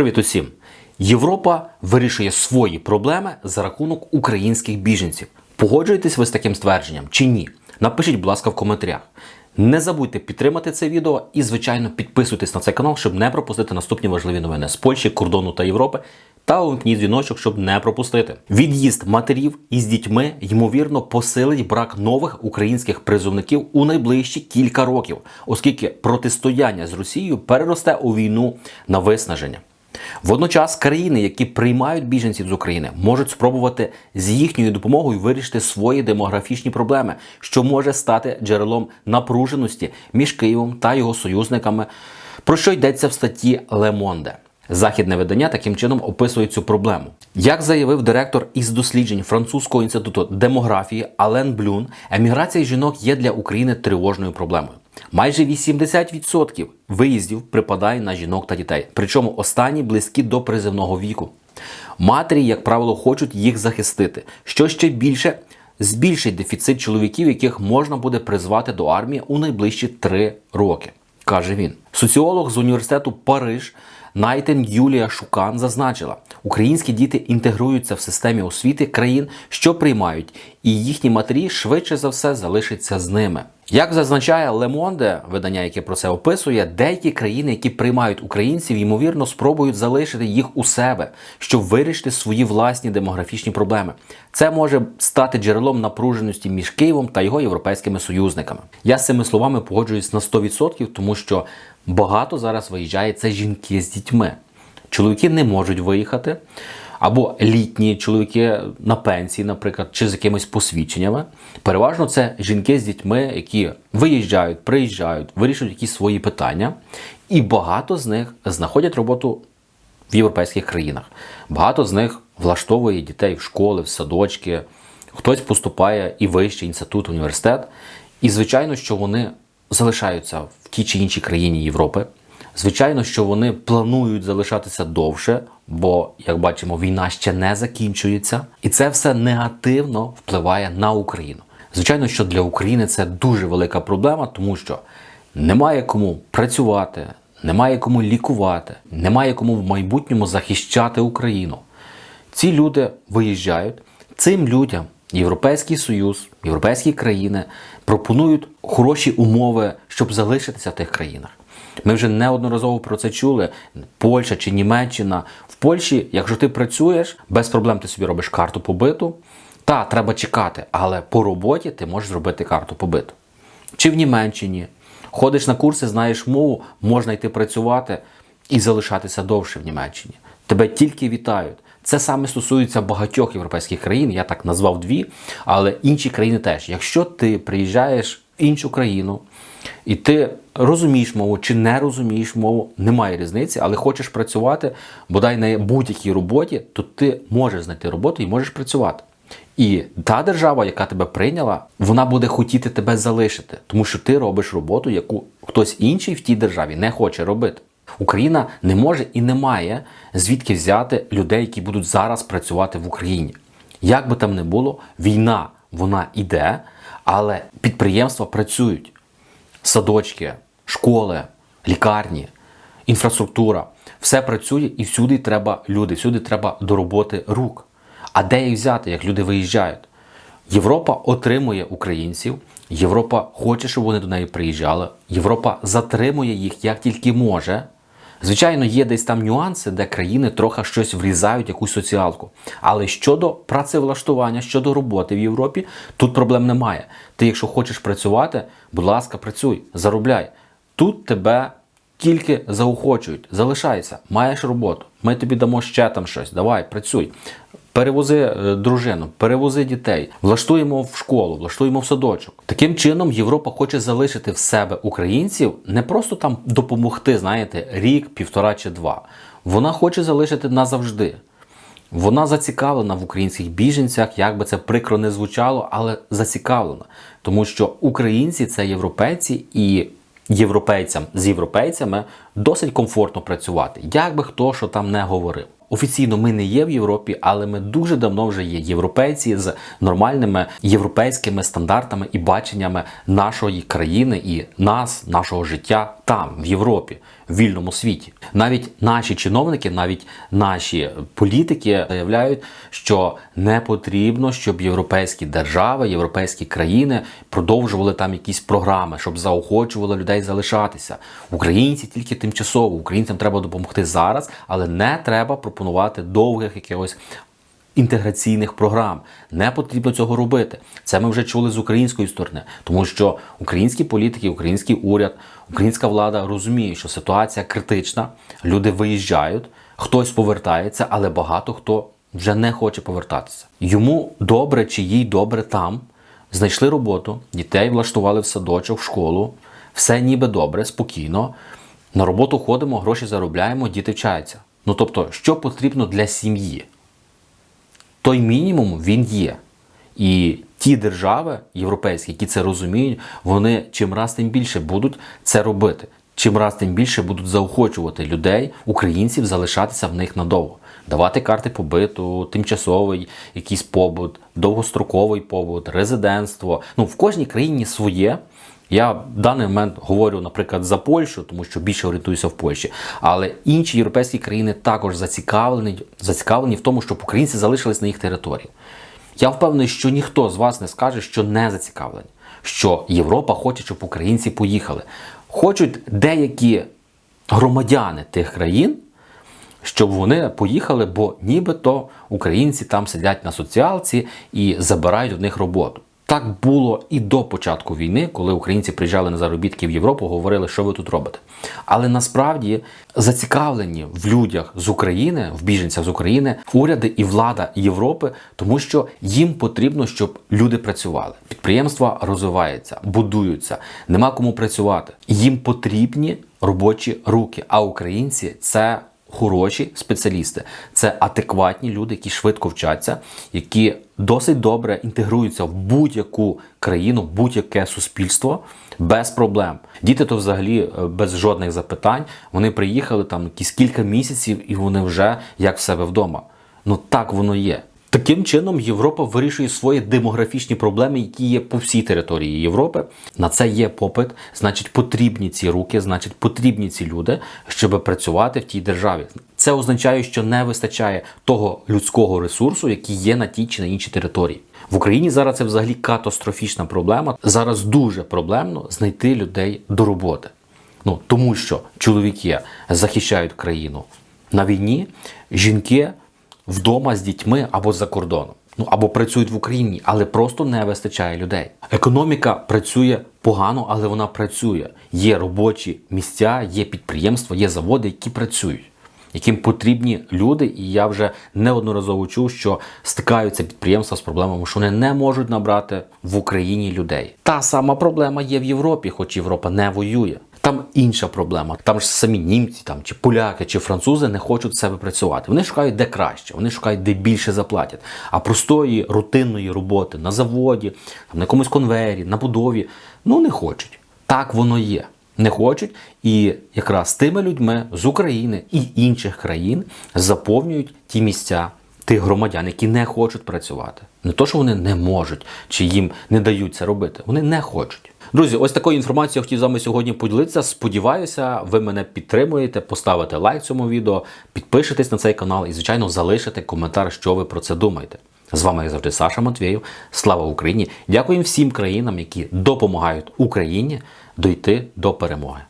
Привіт усім! Європа вирішує свої проблеми за рахунок українських біженців. Погоджуєтесь ви з таким ствердженням чи ні? Напишіть, будь ласка, в коментарях. Не забудьте підтримати це відео і, звичайно, підписуйтесь на цей канал, щоб не пропустити наступні важливі новини з Польщі, кордону та Європи. Та увімкніть дзвіночок, щоб не пропустити. Від'їзд матерів із дітьми ймовірно посилить брак нових українських призовників у найближчі кілька років, оскільки протистояння з Росією переросте у війну на виснаження. Водночас країни, які приймають біженців з України, можуть спробувати з їхньою допомогою вирішити свої демографічні проблеми, що може стати джерелом напруженості між Києвом та його союзниками, про що йдеться в статті Monde. Західне видання таким чином описує цю проблему. Як заявив директор із досліджень французького інституту демографії Ален Блюн, еміграція жінок є для України тривожною проблемою. Майже 80% виїздів припадає на жінок та дітей, причому останні близькі до призивного віку. Матері, як правило, хочуть їх захистити, що ще більше збільшить дефіцит чоловіків, яких можна буде призвати до армії у найближчі 3 роки, каже він. Соціолог з університету Париж Найтен Юлія Шукан зазначила, українські діти інтегруються в системі освіти країн, що приймають, і їхні матері швидше за все залишаться з ними. Як зазначає Лемонде, видання, яке про це описує, деякі країни, які приймають українців, ймовірно, спробують залишити їх у себе, щоб вирішити свої власні демографічні проблеми. Це може стати джерелом напруженості між Києвом та його європейськими союзниками. Я з цими словами погоджуюсь на 100%, тому що багато зараз виїжджає це жінки з дітьми. Чоловіки не можуть виїхати. Або літні чоловіки на пенсії, наприклад, чи з якимись посвідченнями. Переважно це жінки з дітьми, які виїжджають, приїжджають, вирішують якісь свої питання, і багато з них знаходять роботу в європейських країнах. Багато з них влаштовує дітей в школи, в садочки, хтось поступає і вищий інститут, університет. І, звичайно, що вони залишаються в тій чи іншій країні Європи. Звичайно, що вони планують залишатися довше, бо, як бачимо, війна ще не закінчується, і це все негативно впливає на Україну. Звичайно, що для України це дуже велика проблема, тому що немає кому працювати, немає кому лікувати, немає кому в майбутньому захищати Україну. Ці люди виїжджають, цим людям Європейський Союз, європейські країни пропонують хороші умови, щоб залишитися в тих країнах. Ми вже неодноразово про це чули. Польща чи Німеччина. В Польщі, якщо ти працюєш, без проблем ти собі робиш карту побиту. Та, треба чекати, але по роботі ти можеш зробити карту побиту. Чи в Німеччині. Ходиш на курси, знаєш мову, можна йти працювати і залишатися довше в Німеччині. Тебе тільки вітають. Це саме стосується багатьох європейських країн, я так назвав дві, але інші країни теж. Якщо ти приїжджаєш в іншу країну, і ти розумієш мову чи не розумієш мову, немає різниці, але хочеш працювати, бодай на будь-якій роботі, то ти можеш знайти роботу і можеш працювати. І та держава, яка тебе прийняла, вона буде хотіти тебе залишити, тому що ти робиш роботу, яку хтось інший в тій державі не хоче робити. Україна не може і не має звідки взяти людей, які будуть зараз працювати в Україні. Як би там не було, війна вона іде, але підприємства працюють садочки, школи, лікарні, інфраструктура. Все працює і всюди треба люди, всюди треба до роботи рук. А де їх взяти, як люди виїжджають? Європа отримує українців, Європа хоче, щоб вони до неї приїжджали. Європа затримує їх як тільки може. Звичайно, є десь там нюанси, де країни трохи щось врізають, якусь соціалку. Але щодо працевлаштування, щодо роботи в Європі, тут проблем немає. Ти, якщо хочеш працювати, будь ласка, працюй, заробляй. Тут тебе тільки заохочують, залишайся, маєш роботу. Ми тобі дамо ще там щось. Давай, працюй. Перевози е, дружину, перевози дітей, влаштуємо в школу, влаштуємо в садочок. Таким чином, Європа хоче залишити в себе українців, не просто там допомогти, знаєте, рік, півтора чи два. Вона хоче залишити назавжди. Вона зацікавлена в українських біженцях, як би це прикро не звучало, але зацікавлена. Тому що українці це європейці і європейцям з європейцями досить комфортно працювати, як би хто що там не говорив. Офіційно ми не є в Європі, але ми дуже давно вже є європейці з нормальними європейськими стандартами і баченнями нашої країни і нас, нашого життя там, в Європі, вільному світі. Навіть наші чиновники, навіть наші політики заявляють, що не потрібно, щоб європейські держави, європейські країни продовжували там якісь програми, щоб заохочували людей залишатися. Українці тільки тимчасово. Українцям треба допомогти зараз, але не треба пропонувати довгих якихось. Інтеграційних програм не потрібно цього робити. Це ми вже чули з української сторони, тому що українські політики, український уряд, українська влада розуміє, що ситуація критична, люди виїжджають, хтось повертається, але багато хто вже не хоче повертатися. Йому добре чи їй добре там. Знайшли роботу, дітей влаштували в садочок, в школу, все ніби добре, спокійно. На роботу ходимо, гроші заробляємо, діти вчаються. Ну тобто, що потрібно для сім'ї? Той мінімум він є. І ті держави європейські, які це розуміють, вони чим раз тим більше будуть це робити. Чим раз тим більше будуть заохочувати людей, українців, залишатися в них надовго, давати карти побиту, тимчасовий якийсь побут, довгостроковий побут, резидентство. Ну в кожній країні своє. Я в даний момент говорю, наприклад, за Польщу, тому що більше орієнтуюся в Польщі. Але інші європейські країни також зацікавлені, зацікавлені в тому, щоб українці залишились на їх території. Я впевнений, що ніхто з вас не скаже, що не зацікавлені, що Європа хоче, щоб українці поїхали. Хочуть деякі громадяни тих країн, щоб вони поїхали, бо нібито українці там сидять на соціалці і забирають в них роботу. Так було і до початку війни, коли українці приїжджали на заробітки в Європу, говорили, що ви тут робите. Але насправді зацікавлені в людях з України, в біженцях з України, уряди і влада Європи, тому що їм потрібно, щоб люди працювали. Підприємства розвиваються, будуються, нема кому працювати. Їм потрібні робочі руки. А українці це хороші спеціалісти, це адекватні люди, які швидко вчаться, які досить добре інтегруються в будь-яку країну, будь-яке суспільство без проблем. Діти то взагалі е, без жодних запитань. Вони приїхали там якісь кілька місяців, і вони вже як в себе вдома. Ну так воно є. Таким чином, Європа вирішує свої демографічні проблеми, які є по всій території Європи. На це є попит, значить, потрібні ці руки, значить, потрібні ці люди, щоб працювати в тій державі. Це означає, що не вистачає того людського ресурсу, який є на тій чи на іншій території. В Україні зараз це взагалі катастрофічна проблема. Зараз дуже проблемно знайти людей до роботи. Ну тому що чоловіки захищають країну на війні, жінки вдома з дітьми або за кордоном. Ну або працюють в Україні, але просто не вистачає людей. Економіка працює погано, але вона працює. Є робочі місця, є підприємства, є заводи, які працюють, яким потрібні люди. І я вже неодноразово чув, що стикаються підприємства з проблемами, що вони не можуть набрати в Україні людей. Та сама проблема є в Європі, хоч Європа не воює. Там інша проблема. Там ж самі німці, там чи поляки, чи французи не хочуть себе працювати. Вони шукають де краще, вони шукають де більше заплатять. А простої рутинної роботи на заводі, там, на якомусь конвейері, на будові ну не хочуть. Так воно є. Не хочуть, і якраз тими людьми з України і інших країн заповнюють ті місця тих громадян, які не хочуть працювати. Не то, що вони не можуть, чи їм не дають це робити. Вони не хочуть. Друзі, ось такою інформацією хотів з вами сьогодні поділитися. Сподіваюся, ви мене підтримуєте, поставите лайк цьому відео, підпишитесь на цей канал і, звичайно, залишите коментар, що ви про це думаєте. З вами, як завжди, Саша Матвєєв. Слава Україні! Дякую всім країнам, які допомагають Україні дойти до перемоги.